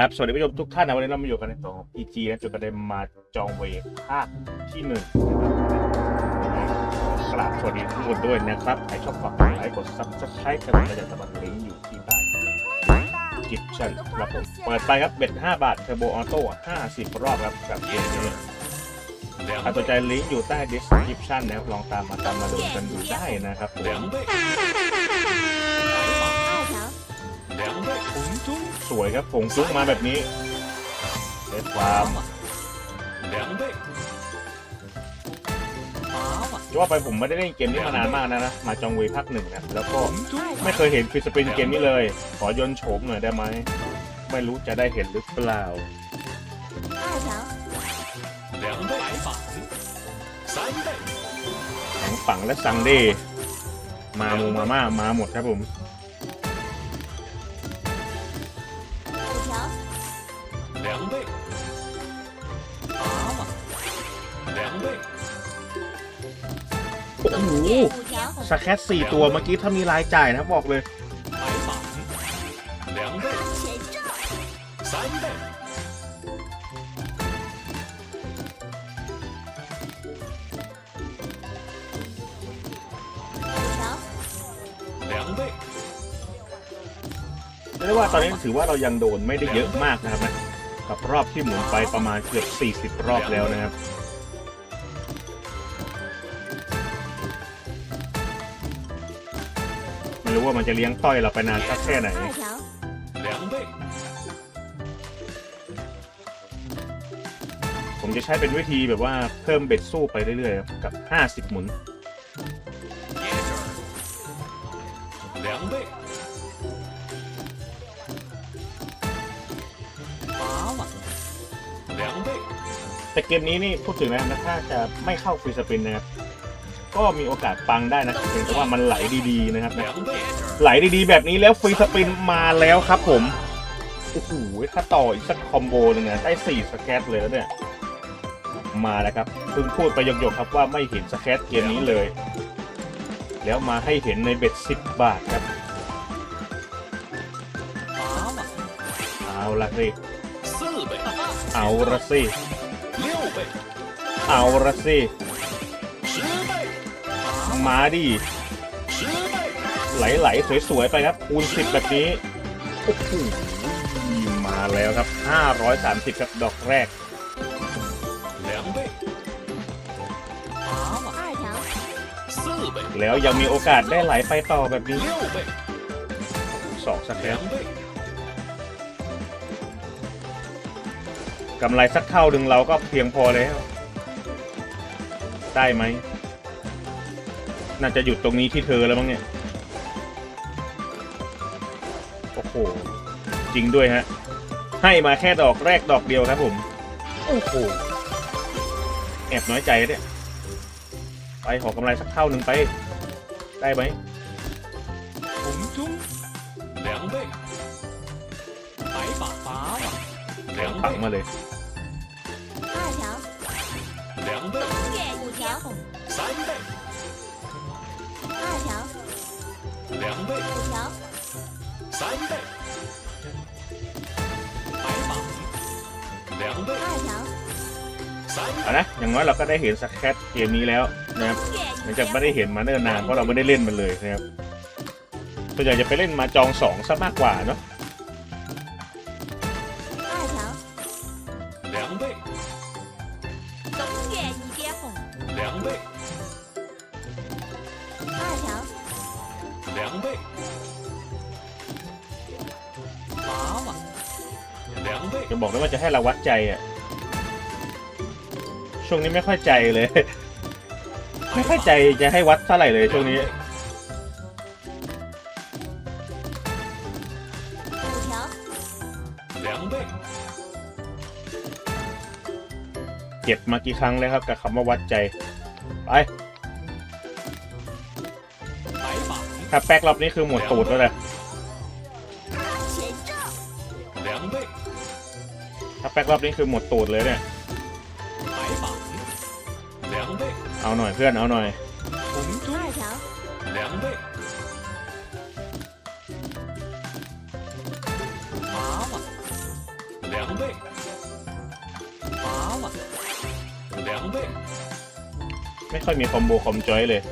นะครับ สวัสดีผู้ชมทุกท่านนะวันนี้เรามาอยู่กันในตัวของ PG นะจนกระเด็นมาจองเวภาคที่หนึ่งกราบสวัสดีทุกคนด้วยนะครับใครชอบฝากกดไลค์กด subscribe กันเราจะสมัครลิงก์อยู่ที่ใต้คลิปชั่นครับผมเปิดไปครับเบ็ด5บาทเทอร์โบออโต้50 รอบครับกับเกมนี้ใครสนใจลิงก์อยู่ใต้ description นะครับลองตามมาตามมาดูกันดูได้นะครับผม สวยครับผงซุกมาแบบนี้เซตความจะว่าไปผมไม่ได้เล่นเกมนี้มานานมากนะนะ มาจองเวยพักหนึ่งนะแล้วก็ไม่เคยเห็นฟิสปินเกมนี้เลย ขอยนโฉมหน่อยได้ไหม ไม่รู้จะได้เห็นหรือเปล่าแข็งฝังและซังเดมามูมาม่ามาหมดครับผม 条，两倍，八万，两倍， โอ้โห 五条红， สแคตสี่ตัวเมื่อกี้ถ้ามีรายจ่ายนะบอกเลย 白板，两倍，前兆，三倍， เรียกว่าตอนนี้ถือว่าเรายังโดนไม่ได้เยอะมากนะครับนะกับรอบที่หมุนไปประมาณเกือบ 40 รอบแล้วนะครับไม่รู้ว่ามันจะเลี้ยงต้อยเราไปนานสักแค่ไหนผมจะใช้เป็นวิธีแบบว่าเพิ่มเบ็ดสู้ไปเรื่อยๆกับ 50 หมุน แต่เกมนี้นี่พูดถึงนะนะถ้าจะไม่เข้าฟรีสปินนะครับก็มีโอกาสปังได้นะเพียงแต่ว่ามันไหลดีๆนะครับไหลดีๆ แบบนี้แล้วฟรีสปินมาแล้วครับผมโอ้โหถ้าต่ออีกสักคอมโบหนึ่งนะได้สี่สแกตเลยแล้วเนี่ยมาแล้วครับเพิ่งพูดไปหยกๆครับว่าไม่เห็นสแคตเกมนี้เลย แล้วมาให้เห็นในเบ็ดสิบบาทครับเอาละสิเอาละสิ เอาละสิ มาดิไหลๆสวยๆไปครับคูณสิบแบบนี้โอ้โหมาแล้วครับห้าร้อ530 ครับดอกแรกแล้วยังมีโอกาสได้ไหลไปต่อแบบนี้สองสักแล้ว กำไรสักเท่าหนึ่งเราก็เพียงพอแล้ว ได้ไหม น่าจะหยุดตรงนี้ที่เธอแล้วมั้งเนี่ย โอ้โห จริงด้วยฮะ ให้มาแค่ดอกแรกดอกเดียวครับผม โอ้โห แอบน้อยใจเนี่ย ไปขอกำไรสักเท่าหนึ่งไป ได้ไหม 两 ปัง 倍， มาเลย 二条，两倍，五条红，三倍，二条，两倍，五条，三倍，白板，两倍，二条，三 เอานะ อย่างน้อยเราก็ได้เห็นสแคตเกมนี้แล้วนะครับ หลังจากไม่ได้เห็นมาเนิ่นนานเพราะเราไม่ได้เล่นมันเลยนะครับส่วนใหญ่จะไปเล่นมาจองสองซะมากกว่าเนาะ 两倍，二条，两倍，八万，两倍， จะบอกได้ว่าจะให้เราวัดใจอ่ะ ช่วงนี้ไม่ค่อยใจเลย ไม่ค่อยใจจะให้วัดเท่าไหร่เลยช่วงนี้ 五条，两倍， เก็บมากี่ครั้งแล้วครับกับคำว่าวัดใจ ไปถ้าแป๊กรอบนี้คือหมดตูดแล้วแหละถ้าแป๊กรอบนี้คือหมดตูดเลยเนี่ย เอาหน่อยเพื่อนเอาหน่อย ไม่ค่อยมีคอมโบคอมจอยเลย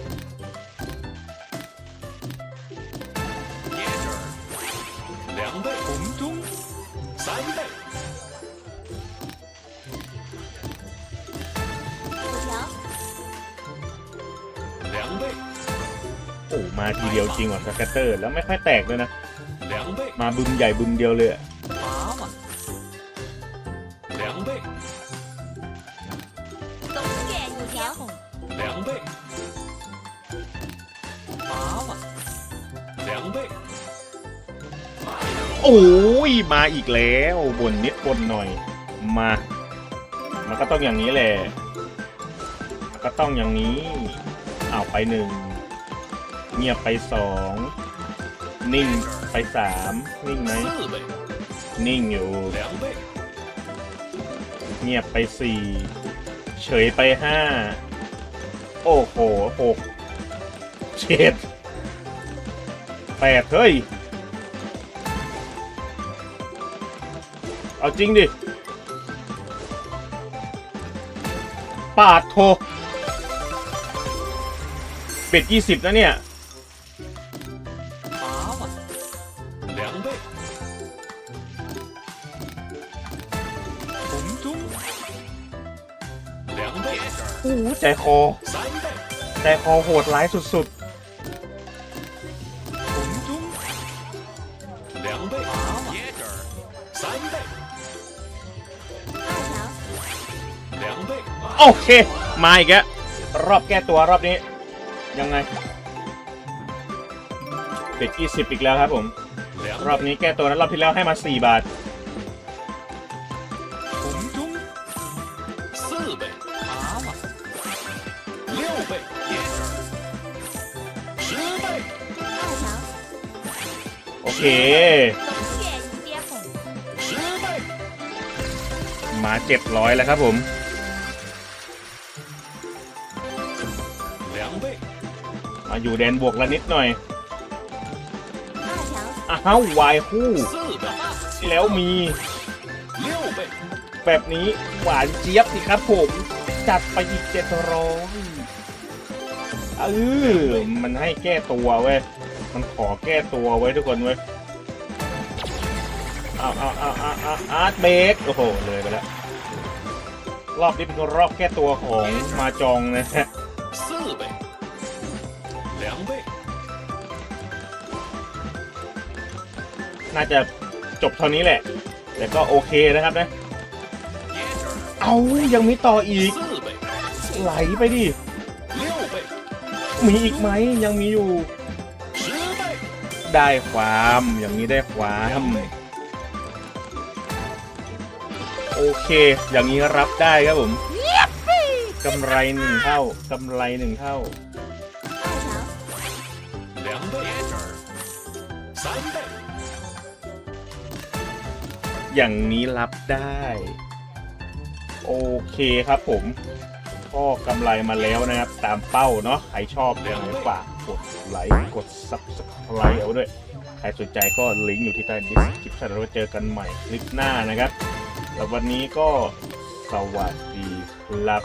โอ้มาทีเดียวจริงว่ะสแกตเตอร์ แล้วไม่ค่อยแตกเลยนะ มาบึมใหญ่บึมเดียวเลยอะ โอ้ยมาอีกแล้วบนนิดบนหน่อยมา มันก็ต้องอย่างนี้แหละก็ต้องอย่างนี้เอาไปหนึ่งเงียบไปสองนิ่งไปสามนิ่งไหมนิ่งอยู่เงียบไปสี่เฉยไปห้าโอ้โหหกเจ็ดแปดเฮ้ย เอาจริงดิ ปาดโทเบ็ดยี่สิบนะเนี่ย 八万，两倍，红中两倍， โอ้โหใจคอ 三倍， ใจคอโหดร้ายสุด 红 โอเค มาอีกแล้วรอบแก้ตัวรอบนี้ ยังไงเด็กี่สิบอีกแล้วครับผม รอบนี้แก้ตัวนั้นรอบที่แล้วให้มาสี่บาทโอเค มาเจ็บร้อยแล้วครับผม อยู่แดนบวกละนิดหน่อยอ้าววายคู่แล้วมีแบบนี้หวานเจี๊ยบสิครับผม จัดไปอีกเจ็ดร้อยเออมันให้แก้ตัวเว้ย มันขอแก้ตัวไว้ทุกคนเว้ยเอาเอาเอาเอาเอาอาร์ตเบกโอ้โห เลยไปแล้ว รอบนี้เป็นรอบแก้ตัวของมาจองนะฮะ 两倍น่าจะจบเท่านี้แหละ แต่ก็โอเคนะครับนะ เอายังมีต่ออีก ไหลไปดิ มีอีกไหมยังมีอยู่ ได้ความอย่างนี้ได้ความโอเค อย่างนี้รับได้ครับผมกำไรหนึ่งเท่ากำไรหนึ่งเท่า อย่างนี้รับได้ โอเคครับผม ก็กำไรมาแล้วนะครับ ตามเป้าเนาะใครชอบยังไงฝากกดไลค์กด subscribe เอาด้วย ใครสนใจก็ลิงก์อยู่ที่ใต้ description เราเจอกันใหม่คลิปหน้านะครับ แล้ววันนี้ก็สวัสดีครับ